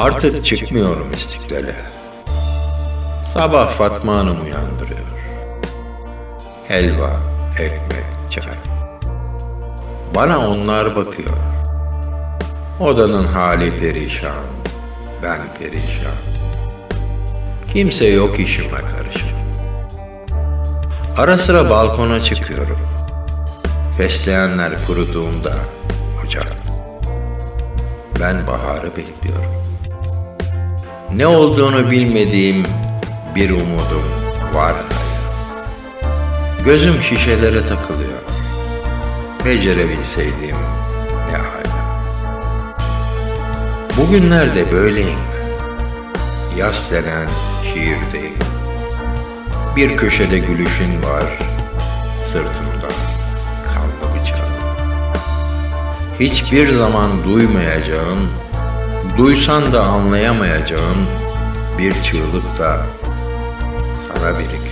Artık çıkmıyorum istiklale. Sabah Fatma Hanım uyandırıyor. Helva, ekmek, çay. Bana onlar bakıyor. Odanın hali perişan, ben perişan. Kimse yok işime karışır. Ara sıra balkona çıkıyorum. Fesleğenler kuruduğunda ocak. Ben baharı bekliyorum. Ne olduğunu bilmediğim bir umudum var. Gözüm şişelere takılıyor. Becerebilseydim ne hala. Bugünlerde böyleyim. Yas denen şiirdeyim. Bir köşede gülüşün var, sırtımda kanlı bıçağın. Hiçbir zaman duymayacağın, duysan da anlayamayacağın bir çığlık da sana birikiyor.